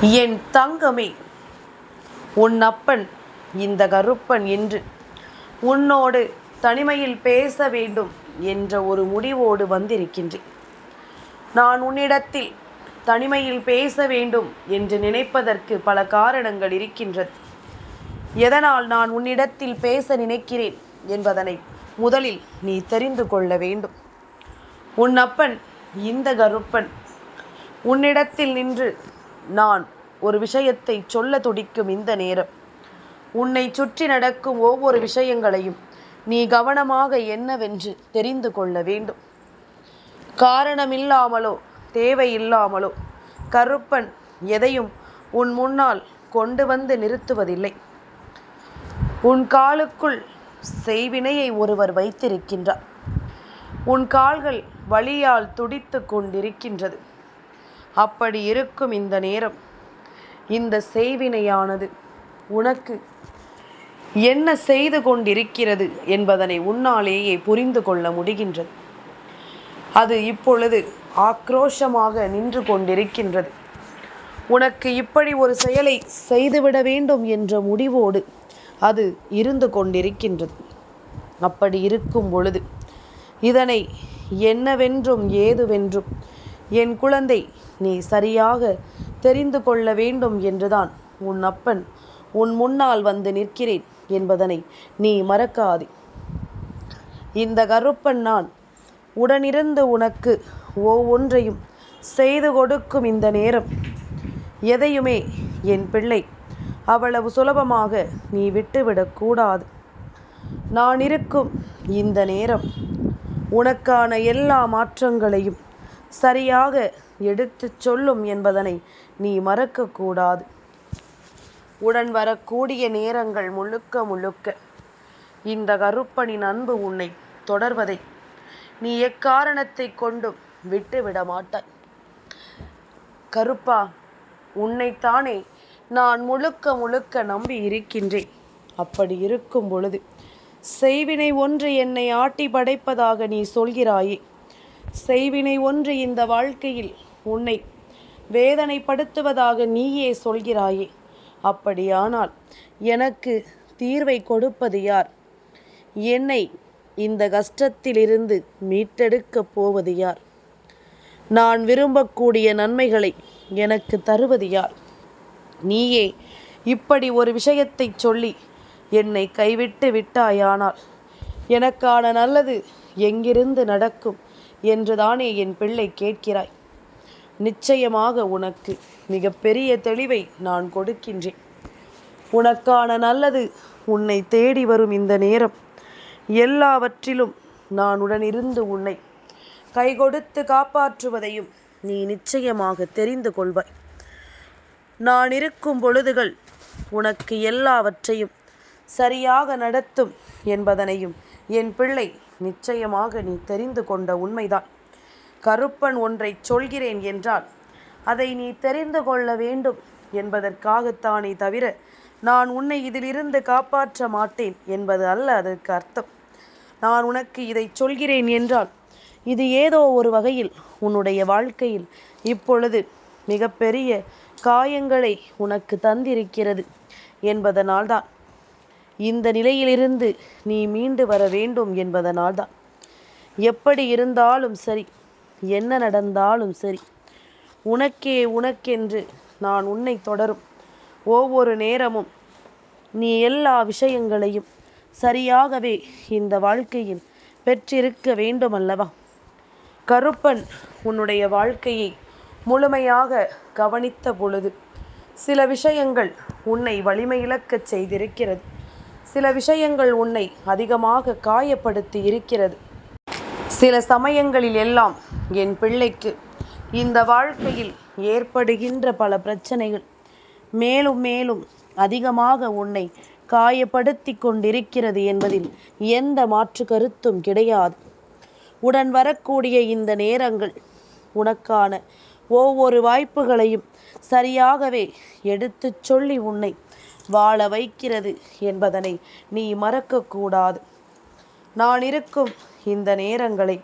என் தங்கமே உன் அப்பன் இந்த கருப்பன் என்று உன்னோடு தனிமையில் பேச வேண்டும் என்ற ஒரு முடிவோடு வந்திருக்கின்றேன். நான் உன்னிடத்தில் தனிமையில் பேச வேண்டும் என்று நினைப்பதற்கு பல காரணங்கள் இருக்கின்றது. எதனால் நான் உன்னிடத்தில் பேச நினைக்கிறேன் என்பதனை முதலில் நீ தெரிந்து கொள்ள வேண்டும். உன் அப்பன் இந்த கருப்பன். உன்னிடத்தில் நின்று நான் ஒரு விஷயத்தை சொல்ல துடிக்கும் இந்த நேரம். உன்னை சுற்றி நடக்கும் ஒவ்வொரு விஷயங்களையும் நீ கவனமாக என்னவென்று தெரிந்து கொள்ள வேண்டும். காரணமில்லாமலோ தேவையில்லாமலோ கருப்பன் எதையும் உன் முன்னால் கொண்டு வந்து நிறுத்துவதில்லை. உன் காலுக்குள் செய்வினையை ஒருவர் வைத்திருக்கின்றார். உன் கால்கள் வழியால் துடித்து கொண்டிருக்கின்றது. அப்படி இருக்கும் இந்த நேரம். இந்த செய்வினையானது உனக்கு என்ன செய்து கொண்டிருக்கிறது என்பதனை உன்னாலேயே புரிந்து கொள்ள முடிகின்றது. அது இப்பொழுது ஆக்ரோஷமாக நின்று கொண்டிருக்கின்றது. உனக்கு இப்படி ஒரு செயலை செய்துவிட வேண்டும் என்ற முடிவோடு அது இருந்து கொண்டிருக்கின்றது. அப்படி இருக்கும் பொழுது இதனை என்னவென்றும் ஏதுவென்றும் என் குழந்தை நீ சரியாக தெரிந்து கொள்ள வேண்டும் என்றுதான் உன் அப்பன் உன் முன்னால் வந்து நிற்கிறேன் என்பதனை நீ மறக்காதே. இந்த கருப்பன் நான் உடனிருந்து உனக்கு ஒவ்வொன்றையும் செய்து கொடுக்கும் இந்த நேரம் எதையுமே என் பிள்ளை அவ்வளவு சுலபமாக நீ விட்டுவிடக்கூடாது நான் இருக்கும் இந்த நேரம் உனக்கான எல்லா மாற்றங்களையும் சரியாக எடுத்துச் சொல்லும் என்பதனை நீ மறக்கக்கூடாது. உடன் வரக்கூடிய நேரங்கள் முழுக்க முழுக்க இந்த கருப்பனின் அன்பு உன்னை தொடர்வதை நீ எக்காரணத்தை கொண்டும் விட்டுவிட மாட்டாய். கருப்பா உன்னைத்தானே நான் முழுக்க முழுக்க நம்பி இருக்கின்றேன். அப்படி இருக்கும் பொழுது செய்வினை ஒன்று என்னை ஆட்டி படைப்பதாக நீ சொல்கிறாயே. செய்வினை ஒன்று இந்த வாழ்க்கையில் உன்னை வேதனைப்படுத்துவதாக நீயே சொல்கிறாயே. அப்படியானால் எனக்கு தீர்வை கொடுப்பது யார்? என்னை இந்த கஷ்டத்திலிருந்து மீட்டெடுக்கப் போவது யார்? நான் விரும்பக்கூடிய நன்மைகளை எனக்கு தருவது யார்? நீயே இப்படி ஒரு விஷயத்தை சொல்லி என்னை கைவிட்டு விட்டாயானால் எனக்கான நல்லது எங்கிருந்து நடக்கும்? என்றுதானே என் பிள்ளை கேட்கிறாய்? நிச்சயமாக உனக்கு மிகப்பெரிய தெளிவை நான் கொடுக்கின்றேன். உனக்கான நல்லது உன்னை தேடி வரும் இந்த நேரம். எல்லாவற்றிலும் நான் உடனிருந்து உன்னை கை கொடுத்து காப்பாற்றுவதையும் நீ நிச்சயமாக தெரிந்து கொள்வாய். நான் இருக்கும் பொழுதுகள் உனக்கு எல்லாவற்றையும் சரியாக நடத்தும் என்பதனையும் என் பிள்ளை நிச்சயமாக நீ தெரிந்து கொண்ட உண்மைதான். கருப்பன் ஒன்றை சொல்கிறேன் என்றால் அதை நீ தெரிந்து கொள்ள வேண்டும் என்பதற்காகத்தானே தவிர நான் உன்னை இதிலிருந்து காப்பாற்ற மாட்டேன் என்பது அல்ல அதற்கு அர்த்தம். நான் உனக்கு இதை சொல்கிறேன் என்றால் இது ஏதோ ஒரு வகையில் உன்னுடைய வாழ்க்கையில் இப்பொழுது மிகப்பெரிய காயங்களை உனக்கு தந்திருக்கிறது என்பதனால்தான். இந்த நிலையிலிருந்து நீ மீண்டு வர வேண்டும் என்பதனால்தான். எப்படி இருந்தாலும் சரி என்ன நடந்தாலும் சரி உனக்கே உனக்கென்று நான் உன்னை தொடரும். ஒவ்வொரு நேரமும் நீ எல்லா விஷயங்களையும் சரியாகவே இந்த வாழ்க்கையில் பெற்றிருக்க வேண்டுமல்லவா? கருப்பன் உன்னுடைய வாழ்க்கையை முழுமையாக கவனித்த பொழுது சில விஷயங்கள் உன்னை வலிமையிழக்கச் செய்திருக்கிறது. சில விஷயங்கள் உன்னை அதிகமாக காயப்படுத்தி இருக்கிறது. சில சமயங்களில் எல்லாம் என் பிள்ளைக்கு இந்த வாழ்க்கையில் ஏற்படுகின்ற பல பிரச்சனைகள் மேலும் மேலும் அதிகமாக உன்னை காயப்படுத்தி கொண்டிருக்கிறது என்பதில் எந்த மாற்று கருத்தும் கிடையாது. உடன் வரக்கூடிய இந்த நேரங்கள் உனக்கான ஒவ்வொரு வாய்ப்புகளையும் சரியாகவே எடுத்துச் சொல்லி உன்னை வாழ வைக்கிறது என்பதனை நீ மறக்கக்கூடாது. நான் இருக்கும் இந்த நேரங்களை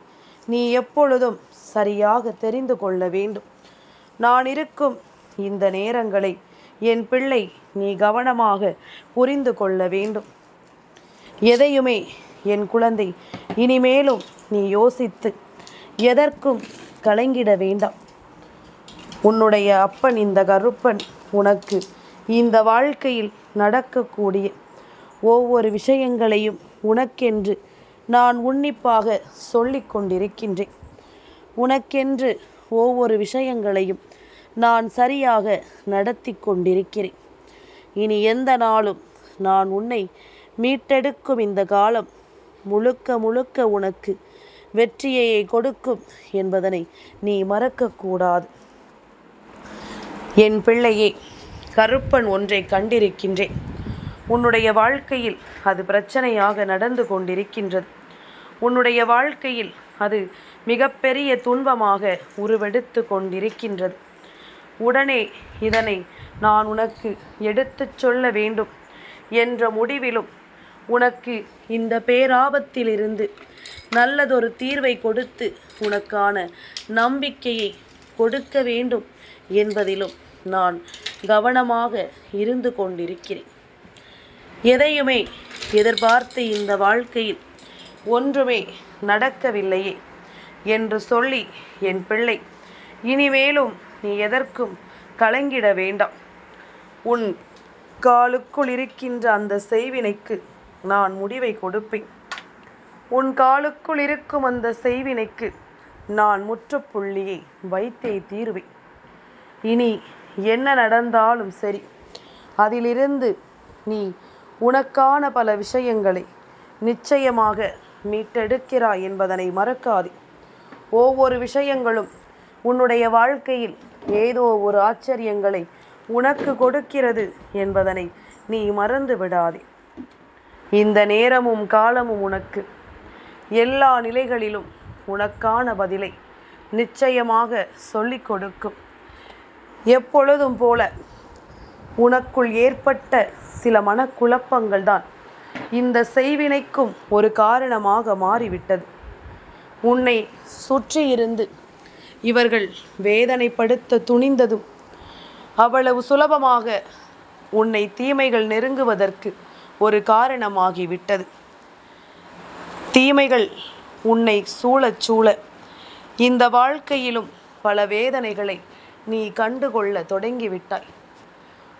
நீ எப்பொழுதும் சரியாக தெரிந்து கொள்ள வேண்டும். நான் இருக்கும் இந்த நேரங்களை என் பிள்ளை நீ கவனமாக புரிந்து கொள்ள வேண்டும். எதையுமே என் குழந்தை இனிமேலும் நீ யோசித்து எதற்கும் கலங்கிட வேண்டாம். உன்னுடைய அப்பன் இந்த கருப்பன் உனக்கு இந்த வாழ்க்கையில் நடக்கக்கூடிய ஒவ்வொரு விஷயங்களையும் உனக்கென்று நான் உன்னிப்பாக சொல்லிக் கொண்டிருக்கின்றேன். உனக்கென்று ஒவ்வொரு விஷயங்களையும் நான் சரியாக நடத்தி கொண்டிருக்கிறேன். இனி எந்த நாளும் நான் உன்னை மீட்டெடுக்கும் இந்த காலம் முழுக்க முழுக்க உனக்கு வெற்றியை கொடுக்கும் என்பதனை நீ மறக்கக்கூடாது. என் பிள்ளையே கருப்பன் ஒன்றை கண்டிருக்கின்றேன். உன்னுடைய வாழ்க்கையில் அது பிரச்சனையாக நடந்து கொண்டிருக்கின்றது. உன்னுடைய வாழ்க்கையில் அது மிகப்பெரிய துன்பமாக உருவெடுத்து கொண்டிருக்கின்றது. உடனே இதனை நான் உனக்கு எடுத்துச் சொல்ல வேண்டும் என்ற முடிவிலும் உனக்கு இந்த பேராபத்திலிருந்து நல்லதொரு தீர்வை கொடுத்து உனக்கான நம்பிக்கையை கொடுக்க வேண்டும் என்பதிலும் நான் கவனமாக இருந்து கொண்டிருக்கிறேன். எதையுமே எதிர்பார்த்து இந்த வாழ்க்கையில் ஒன்றுமே நடக்கவில்லையே என்று சொல்லி என் பிள்ளை இனிமேலும் நீ எதற்கும் கலங்கிட வேண்டாம். உன் காலுக்குள் இருக்கின்ற அந்த செய்வினைக்கு நான் முடிவை கொடுப்பேன். உன் காலுக்குள் இருக்கும் அந்த செய்வினைக்கு நான் முற்றுப்புள்ளியை வைத்தே தீருவேன். இனி என்ன நடந்தாலும் சரி. அதிலிருந்து நீ உனக்கான பல விஷயங்களை நிச்சயமாக மீட்டெடுக்கிறாய் என்பதனை மறக்காதே. ஒவ்வொரு விஷயங்களும் உன்னுடைய வாழ்க்கையில் ஏதோ ஒரு ஆச்சரியங்களை உனக்கு கொடுக்கிறது என்பதனை நீ மறந்து விடாதே. இந்த நேரமும் காலமும் உனக்கு எல்லா நிலைகளிலும் உனக்கான பதிலை நிச்சயமாக சொல்லிக் கொடுக்கும். எப்பொழுதும் போல உனக்குள் ஏற்பட்ட சில மனக்குழப்பங்கள் தான் இந்த செய்வினைக்கும் ஒரு காரணமாக மாறிவிட்டது. உன்னை சுற்றியிருந்து இவர்கள் வேதனைப்படுத்த துணிந்ததும் அவ்வளவு சுலபமாக உன்னை தீமைகள் நெருங்குவதற்கு ஒரு காரணமாகிவிட்டது. தீமைகள் உன்னை சூழச் சூழ இந்த வாழ்க்கையிலும் பல வேதனைகளை நீ கண்டுகொள்ள தொடங்கிவிட்டாய்.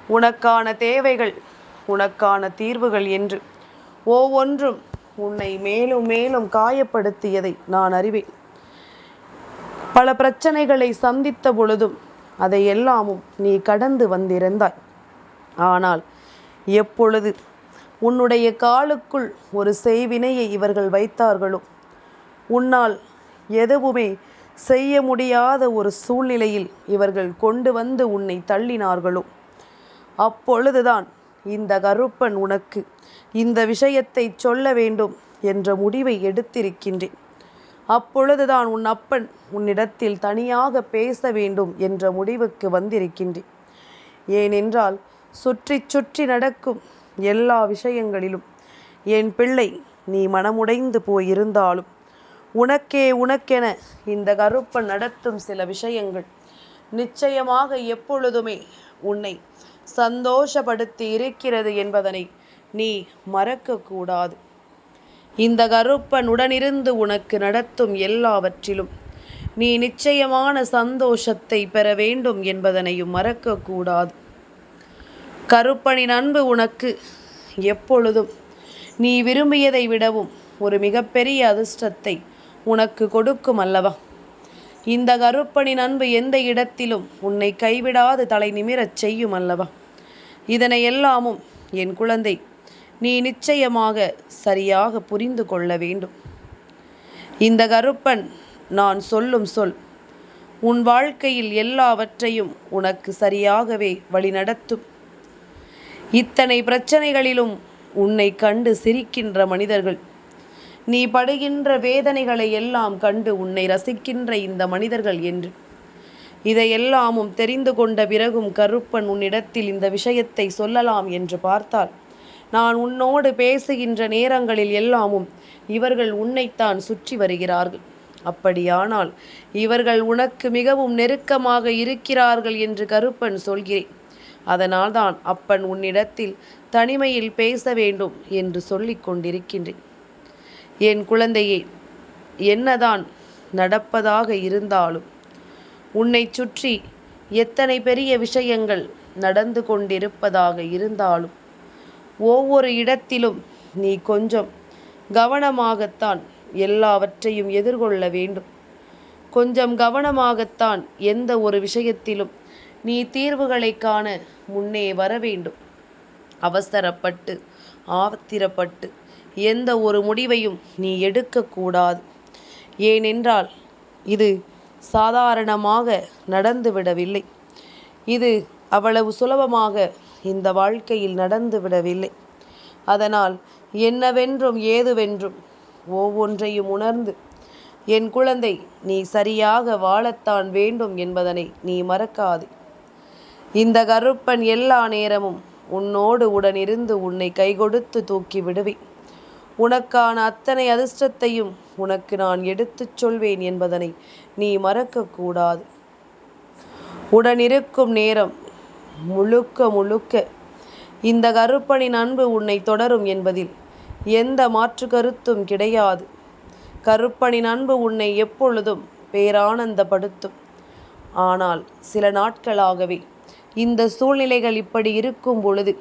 உனக்கான தேவைகள் உனக்கான தீர்வுகள் என்று ஒவ்வொன்றும் உன்னை மேலும் மேலும் காயப்படுத்தியதை நான் அறிவேன். பல பிரச்சனைகளை சந்தித்த பொழுதும் அதை எல்லாமும் நீ கடந்து வந்திருந்தாய். ஆனால் எப்பொழுது உன்னுடைய காலுக்குள் ஒரு செய்வினையை இவர்கள் வைத்தார்களோ உன்னால் எதுவுமே செய்ய முடியாத ஒரு சூழ்நிலையில் இவர்கள் கொண்டு வந்து உன்னை தள்ளினார்களோ? அப்பொழுதுதான் இந்த கருப்பன் உனக்கு இந்த விஷயத்தை சொல்ல வேண்டும் என்ற முடிவை எடுத்திருக்கின்றேன். அப்பொழுதுதான் உன் அப்பன் உன்னிடத்தில் தனியாக பேச வேண்டும் என்ற முடிவுக்கு வந்திருக்கின்றேன். ஏனென்றால் சுற்றி சுற்றி நடக்கும் எல்லா விஷயங்களிலும் என் பிள்ளை நீ மனமுடைந்து போயிருந்தாலும் உனக்கே உனக்கென இந்த கருப்பன் நடத்தும் சில விஷயங்கள். நிச்சயமாக எப்பொழுதுமே உன்னை சந்தோஷப்படுத்தி இருக்கிறது என்பதனை நீ மறக்கக்கூடாது. இந்த கருப்பன் உடனிருந்து உனக்கு நடத்தும் எல்லாவற்றிலும் நீ நிச்சயமான சந்தோஷத்தை பெற வேண்டும் என்பதனையும் மறக்கக்கூடாது. கருப்பனின் அன்பு உனக்கு எப்பொழுதும் நீ விரும்பியதை விடவும் ஒரு மிகப்பெரிய அதிர்ஷ்டத்தை உனக்கு கொடுக்கும் அல்லவா? இந்த கருப்பனின் அன்பு எந்த இடத்திலும் உன்னை கைவிடாது தலை நிமிரச் செய்யும் அல்லவா? இதனை எல்லாமும் என் குழந்தை நீ நிச்சயமாக சரியாக புரிந்து கொள்ள வேண்டும். இந்த கருப்பன் நான் சொல்லும் சொல் உன் வாழ்க்கையில் எல்லாவற்றையும் உனக்கு சரியாகவே வழிநடத்தும். இத்தனை பிரச்சனைகளிலும் உன்னை கண்டு சிரிக்கின்ற மனிதர்கள் நீ படுகின்ற வேதனைகளை எல்லாம் கண்டு உன்னை ரசிக்கின்ற இந்த மனிதர்கள் என்று. இதையெல்லாமும் தெரிந்து கொண்ட பிறகும் கருப்பன் உன்னிடத்தில் இந்த விஷயத்தை சொல்லலாம் என்று பார்த்தால் நான் உன்னோடு பேசுகின்ற நேரங்களில் எல்லாமும் இவர்கள் உன்னைத்தான் சுற்றி வருகிறார்கள். அப்படியானால் இவர்கள் உனக்கு மிகவும் நெருக்கமாக இருக்கிறார்கள் என்று கருப்பன் சொல்கிறேன். அதனால்தான் அப்பன் உன்னிடத்தில் தனிமையில் பேச வேண்டும் என்று சொல்லிக் கொண்டிருக்கின்றேன். என் குழந்தையே என்னதான் நடப்பதாக இருந்தாலும் உன்னை சுற்றி எத்தனை பெரிய விஷயங்கள் நடந்து கொண்டிருப்பதாக இருந்தாலும் ஒவ்வொரு இடத்திலும் நீ கொஞ்சம் கவனமாகத்தான் எல்லாவற்றையும் எதிர்கொள்ள வேண்டும். கொஞ்சம் கவனமாகத்தான் எந்த ஒரு விஷயத்திலும் நீ தீர்வுகளை காண முன்னே வர வேண்டும். அவசரப்பட்டு ஆத்திரப்பட்டு எந்த ஒரு முடிவையும் நீ எடுக்கக்கூடாது. ஏனென்றால் இது சாதாரணமாக நடந்துவிடவில்லை. இது அவ்வளவு சுலபமாக இந்த வாழ்க்கையில் நடந்துவிடவில்லை. அதனால் என்னவென்றும் ஏதுவென்றும் ஒவ்வொன்றையும் உணர்ந்து என் குழந்தை நீ சரியாக வாழத்தான் வேண்டும் என்பதனை நீ மறக்காதே. இந்த கருப்பன் எல்லா நேரமும் உன்னோடு உடனிருந்து உன்னை கைகொடுத்து தூக்கி விடுவேன். உனக்கான அத்தனை அதிர்ஷ்டத்தையும் உனக்கு நான் எடுத்துச் சொல்வேன் என்பதனை நீ மறக்கக்கூடாது. உடனிருக்கும் நேரம் முழுக்க முழுக்க இந்த கருப்பனின் அன்பு உன்னை தொடரும் என்பதில் எந்த மாற்று கருத்தும் கிடையாது. கருப்பனின் அன்பு உன்னை எப்பொழுதும் பேரானந்தப்படுத்தும். ஆனால் சில நாட்களாகவே இந்த சூழ்நிலைகள் இப்படி இருக்கும் பொழுது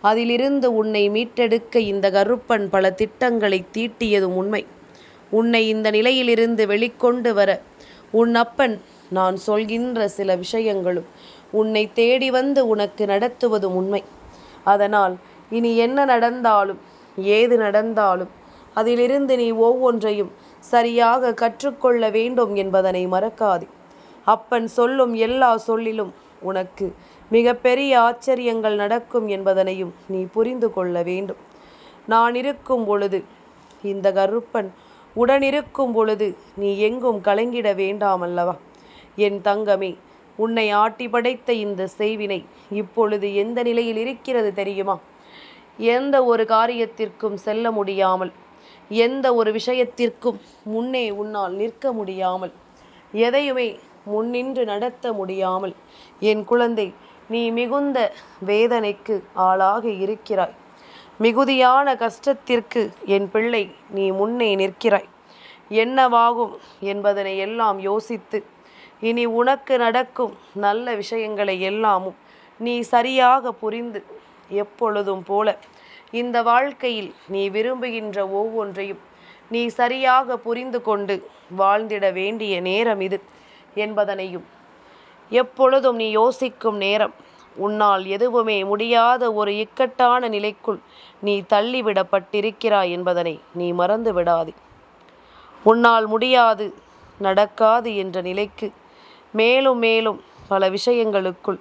அதிலிருந்து உன்னை மீட்டெடுக்க இந்த கருப்பன் பல திட்டங்களை தீட்டியதும் உண்மை. உன்னை இந்த நிலையிலிருந்து வெளிக்கொண்டு வர உன் அப்பன் நான் சொல்கின்ற சில விஷயங்களும் உன்னை தேடி வந்து உனக்கு நடத்துவதும் உண்மை. அதனால் இனி என்ன நடந்தாலும் ஏது நடந்தாலும் அதிலிருந்து நீ ஒவ்வொன்றையும் சரியாக கற்றுக்கொள்ள வேண்டும் என்பதனை மறக்காதே. அப்பன் சொல்லும் எல்லா சொல்லிலும் உனக்கு மிகப்பெரிய ஆச்சரியங்கள் நடக்கும் என்பதனையும் நீ புரிந்து கொள்ள வேண்டும். நான் இருக்கும் பொழுது இந்த கருப்பன் உடனிருக்கும் பொழுது நீ எங்கும் கலங்கிட வேண்டாம் அல்லவா? என் தங்கமே உன்னை ஆட்டி படைத்த இந்த செய்வினை இப்பொழுது எந்த நிலையில் இருக்கிறது தெரியுமா? எந்த ஒரு காரியத்திற்கும் செல்ல முடியாமல் எந்த ஒரு விஷயத்திற்கும் முன்னே உன்னால் நிற்க முடியாமல் எதையுமே முன்னின்று நடத்த முடியாமல் என் குழந்தை நீ மிகுந்த வேதனைக்கு ஆளாக இருக்கிறாய். மிகுதியான கஷ்டத்திற்கு என் பிள்ளை நீ முன்னே நிற்கிறாய். என்னவாகும் என்பதனை எல்லாம் யோசித்து இனி உனக்கு நடக்கும் நல்ல விஷயங்களை எல்லாமும் நீ சரியாக புரிந்து எப்பொழுதும் போல இந்த வாழ்க்கையில் நீ விரும்புகின்ற ஒவ்வொன்றையும் நீ சரியாக புரிந்து கொண்டு வாழ்ந்திட வேண்டிய நேரம் இது என்பதனையும் எப்பொழுதும் நீ யோசிக்கும் நேரம். உன்னால் எதுவுமே முடியாத ஒரு இக்கட்டான நிலைக்குள் நீ தள்ளிவிடப்பட்டிருக்கிறாய் என்பதனை நீ மறந்து விடாதே. உன்னால் முடியாது நடக்காது என்ற நிலைக்கு மேலும் மேலும் பல விஷயங்களுக்குள்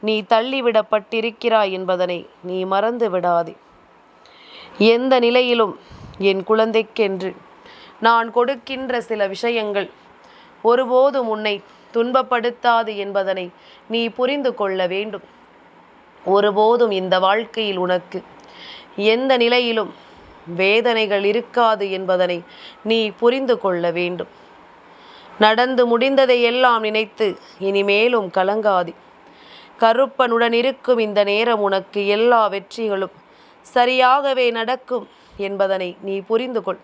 நீ தள்ளிவிடப்பட்டிருக்கிறாய் என்பதனை நீ மறந்து விடாதே. எந்த நிலையிலும் என் குழந்தைக்கென்று நான் கொடுக்கின்ற சில விஷயங்கள் ஒருபோதும் உன்னை துன்பப்படுத்தாது என்பதனை நீ புரிந்து கொள்ள வேண்டும். ஒருபோதும் இந்த வாழ்க்கையில் உனக்கு எந்த நிலையிலும் வேதனைகள் இருக்காது என்பதனை நீ புரிந்து கொள்ள வேண்டும். நடந்து முடிந்ததை எல்லாம் நினைத்து இனிமேலும் கலங்காதி. கருப்பனுடன் இருக்கும் இந்த நேரம் உனக்கு எல்லா வெற்றிகளும் சரியாகவே நடக்கும் என்பதனை நீ புரிந்து கொள்.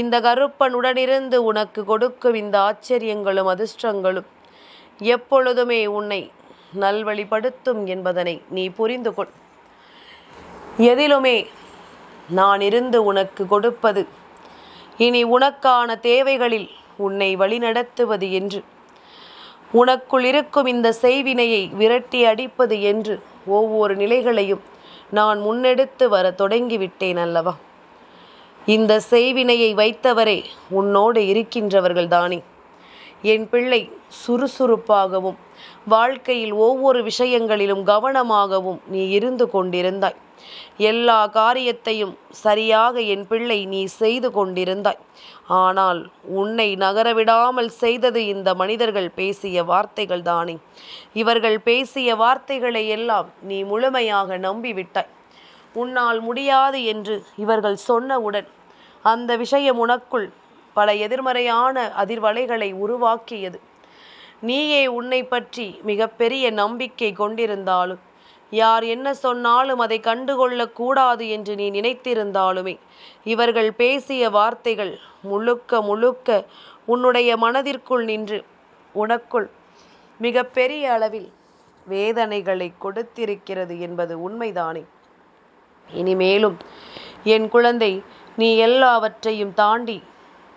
இந்த கருப்பன் உடனிருந்து உனக்கு கொடுக்கும் இந்த ஆச்சரியங்களும் அதிர்ஷ்டங்களும் எப்பொழுதுமே உன்னை நல்வழிப்படுத்தும் என்பதனை நீ புரிந்து கொள். எதிலுமே நான் இருந்து உனக்கு கொடுப்பது இனி உனக்கான தேவைகளில் உன்னை வழிநடத்துவது என்று. உனக்குள் இருக்கும் இந்த செய்வினையை விரட்டி அடிப்பது என்று ஒவ்வொரு நிலைகளையும் நான் முன்னெடுத்து வர தொடங்கிவிட்டேன் அல்லவா? இந்த செய்வினையை வைத்தவரே உன்னோடு இருக்கின்றவர்கள் தானே. என் பிள்ளை சுறுசுறுப்பாகவும் வாழ்க்கையில் ஒவ்வொரு விஷயங்களிலும் கவனமாகவும் நீ இருந்து கொண்டிருந்தாய். எல்லா காரியத்தையும் சரியாக என் பிள்ளை நீ செய்து கொண்டிருந்தாய். ஆனால் உன்னை நகரவிடாமல் செய்தது இந்த மனிதர்கள் பேசிய வார்த்தைகள் தானே. இவர்கள் பேசிய வார்த்தைகளை எல்லாம் நீ முழுமையாக நம்பிவிட்டாய். உன்னால் முடியாது என்று இவர்கள் சொன்னவுடன் அந்த விஷயம் உனக்குள் பல எதிர்மறையான அதிர்வலைகளை உருவாக்கியது. நீயே உன்னை பற்றி மிகப்பெரிய நம்பிக்கை கொண்டிருந்தாலும் யார் என்ன சொன்னாலும் அதை கண்டுகொள்ளக்கூடாது என்று நீ நினைத்திருந்தாலுமே இவர்கள் பேசிய வார்த்தைகள் முழுக்க முழுக்க உன்னுடைய மனதிற்குள் நின்று உனக்குள் மிகப்பெரிய அளவில் வேதனைகளை கொடுத்திருக்கிறது என்பது உண்மைதானே? இனிமேலும் என் குழந்தை நீ எல்லாவற்றையும் தாண்டி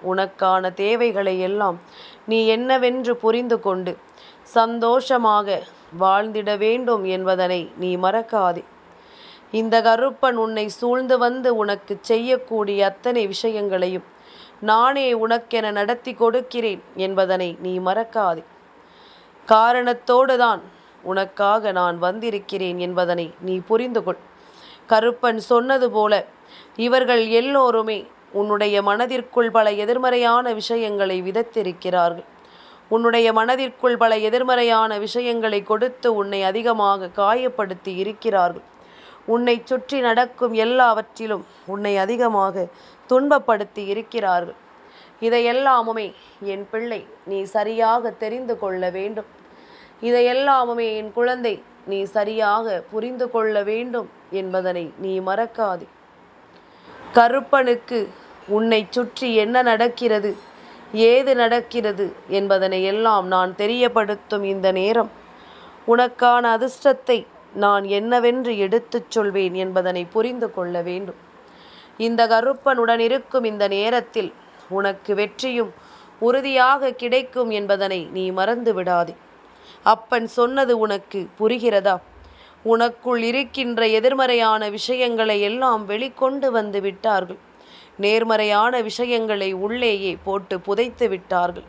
உனக்கான தேவைகளை எல்லாம் நீ என்னவென்று புரிந்து கொண்டு சந்தோஷமாக வாழ்ந்திட வேண்டும் என்பதனை நீ மறக்காதே. இந்த கருப்பன் உன்னை சூழ்ந்து வந்து உனக்கு செய்யக்கூடிய அத்தனை விஷயங்களையும் நானே உனக்கென நடத்தி கொடுக்கிறேன் என்பதனை நீ மறக்காதே. காரணத்தோடு தான் உனக்காக நான் வந்திருக்கிறேன் என்பதனை நீ புரிந்து கொள். கருப்பன் சொன்னது போல இவர்கள் எல்லோருமே உன்னுடைய மனதிற்குள் பல எதிர்மறையான விஷயங்களை விதத்திருக்கிறார்கள். உன்னுடைய மனதிற்குள் பல எதிர்மறையான விஷயங்களை கொடுத்து உன்னை அதிகமாக காயப்படுத்தி இருக்கிறார்கள். உன்னை சுற்றி நடக்கும் எல்லாவற்றிலும் உன்னை அதிகமாக துன்பப்படுத்தி இருக்கிறார்கள். இதையெல்லாமுமே என் பிள்ளை நீ சரியாக தெரிந்து கொள்ள வேண்டும். இதையெல்லாமுமே என் குழந்தை நீ சரியாக புரிந்து கொள்ள வேண்டும் என்பதனை நீ மறக்காதே. கருப்பனுக்கு உன்னை சுற்றி என்ன நடக்கிறது ஏது நடக்கிறது என்பதனை எல்லாம் நான் தெரியப்படுத்தும் இந்த நேரம். உனக்கான அதிர்ஷ்டத்தை நான் என்னவென்று எடுத்துச் சொல்வேன் என்பதனை புரிந்து கொள்ள வேண்டும். இந்த கருப்பனுடன் இருக்கும் இந்த நேரத்தில் உனக்கு வெற்றியும் உறுதியாக கிடைக்கும் என்பதனை நீ மறந்து விடாதே. அப்பன் சொன்னது உனக்கு புரிகிறதா? உனக்குள் இருக்கின்ற எதிர்மறையான விஷயங்களை எல்லாம் வெளிக்கொண்டு வந்து விட்டார்கள். நேர்மறையான விஷயங்களை உள்ளேயே போட்டு புதைத்து விட்டார்கள்.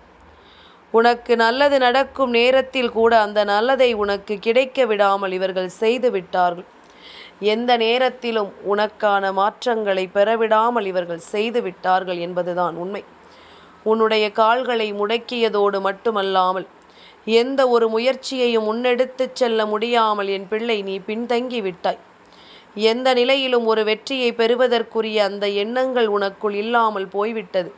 உனக்கு நல்லது நடக்கும் நேரத்தில் கூட அந்த நல்லதை உனக்கு கிடைக்க விடாமல் இவர்கள் செய்து விட்டார்கள். எந்த நேரத்திலும் உனக்கான மாற்றங்களை பெறவிடாமல் இவர்கள் செய்து விட்டார்கள் என்பதுதான் உண்மை. உன்னுடைய கால்களை முடக்கியதோடு மட்டுமல்லாமல் எந்த ஒரு முயற்சியையும் முன்னெடுத்துச் செல்ல முடியாமல் என் பிள்ளை நீ பின்தங்கி விட்டாய். எந்த நிலையிலும் ஒரு வெற்றியை பெறுவதற்குரிய அந்த எண்ணங்கள் உனக்குள் இல்லாமல் போய்விட்டது.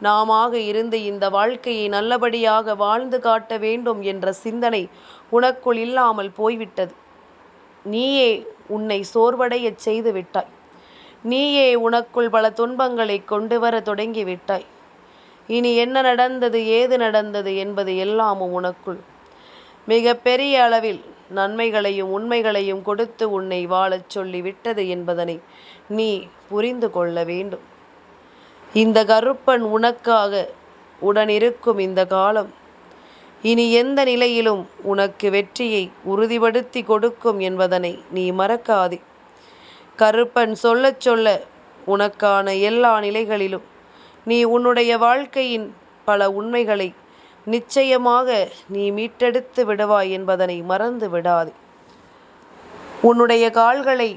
நாமாக இருந்து இந்த வாழ்க்கையை நல்லபடியாக வாழ்ந்து காட்ட வேண்டும் என்ற சிந்தனை உனக்குள் இல்லாமல் போய்விட்டது. நீயே உன்னை சோர்வடையச் செய்து விட்டாய். நீயே உனக்குள் பல துன்பங்களை கொண்டு வர தொடங்கிவிட்டாய் இனி என்ன நடந்தது ஏது நடந்தது என்பது எல்லாமும் உனக்குள். மிக பெரிய அளவில் நன்மைகளையும் உண்மைகளையும் கொடுத்து உன்னை வாழச் சொல்லி விட்டது என்பதனை நீ புரிந்து கொள்ள வேண்டும். இந்த கருப்பன் உனக்காக உடனிருக்கும் இந்த காலம் இனி எந்த நிலையிலும் உனக்கு வெற்றியை உறுதிப்படுத்தி கொடுக்கும் என்பதனை நீ மறக்காதே. கருப்பன் சொல்லச் சொல்ல உனக்கான எல்லா நிலைகளிலும் நீ உன்னுடைய வாழ்க்கையின் பல உண்மைகளை நிச்சயமாக நீ மீட்டெடுத்து விடுவாய் என்பதனை மறந்து விடாது. உன்னுடைய கால்களை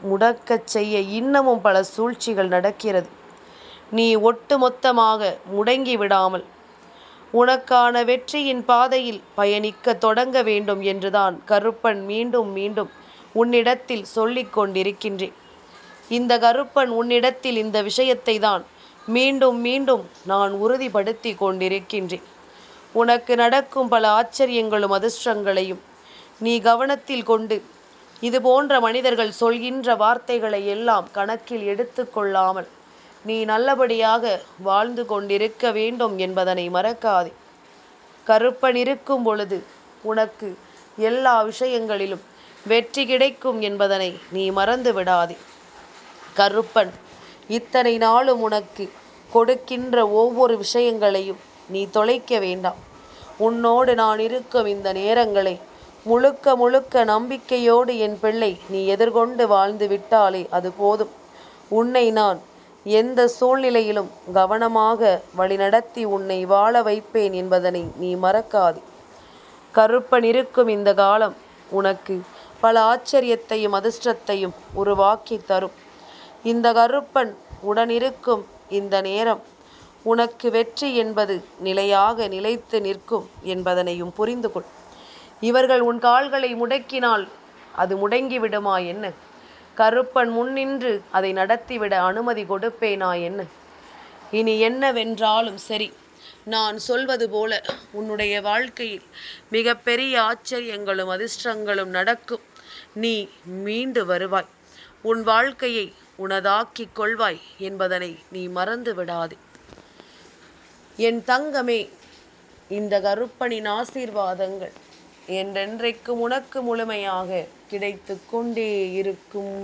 முடக்கச் செய்ய இன்னமும் பல சூழ்ச்சிகள் நடக்கிறது. நீ ஒட்டுமொத்தமாக முடங்கி விடாமல் உனக்கான வெற்றியின் பாதையில் பயணிக்க தொடங்க வேண்டும் என்றுதான் கருப்பன் மீண்டும் மீண்டும் உன்னிடத்தில் சொல்லிக் கொண்டிருக்கின்றேன். இந்த கருப்பன் உன்னிடத்தில் இந்த விஷயத்தை தான் மீண்டும் மீண்டும் நான் உறுதிப்படுத்தி கொண்டிருக்கின்றேன். உனக்கு நடக்கும் பல ஆச்சரியங்களும் அதிர்ஷ்டங்களையும் நீ கவனத்தில் கொண்டு இது போன்ற மனிதர்கள் சொல்கின்ற வார்த்தைகளை எல்லாம் கணக்கில் எடுத்துக்கொள்ளாமல் நீ நல்லபடியாக வாழ்ந்து கொண்டிருக்க வேண்டும் என்பதனை மறக்காதே. கருப்பன் இருக்கும் பொழுது உனக்கு எல்லா விஷயங்களிலும் வெற்றி கிடைக்கும் என்பதனை நீ மறந்து விடாதே கருப்பன் இத்தனை நாளும் உனக்கு கொடுக்கின்ற ஒவ்வொரு விஷயங்களையும் நீ தொலைக்க வேண்டாம். உன்னோடு நான் இருக்கும் இந்த நேரங்களை முழுக்க முழுக்க நம்பிக்கையோடு என் பிள்ளை நீ எதிர்கொண்டு வாழ்ந்து விட்டாலே அது போதும். உன்னை நான் எந்த சூழ்நிலையிலும் கவனமாக வழிநடத்தி உன்னை வாழ வைப்பேன் என்பதனை நீ மறக்காது. கருப்பன் இருக்கும் இந்த காலம் உனக்கு பல ஆச்சரியத்தையும் அதிர்ஷ்டத்தையும் உருவாக்கி தரும். இந்த கருப்பன் உடனிருக்கும் இந்த நேரம். உனக்கு வெற்றி என்பது நிலையாக நிலைத்து நிற்கும் என்பதனையும் புரிந்து கொள். இவர்கள் உன் கால்களை முடக்கினால் அது முடங்கிவிடுமா என்ன? கருப்பன் முன்னின்று அதை நடத்திவிட அனுமதி கொடுப்பேனா என்ன? இனி என்னவென்றாலும் சரி நான் சொல்வது போல உன்னுடைய வாழ்க்கையில் மிகப்பெரிய ஆச்சரியங்களும் அதிர்ஷ்டங்களும் நடக்கும். நீ மீண்டு வருவாய். உன் வாழ்க்கையை உனதாக்கிக் கொள்வாய் என்பதனை நீ மறந்து விடாதே என் தங்கமே இந்த கருப்பனின் ஆசீர்வாதங்கள் என்றென்றைக்கும் உனக்கு முழுமையாக கிடைத்து கொண்டே இருக்கும்.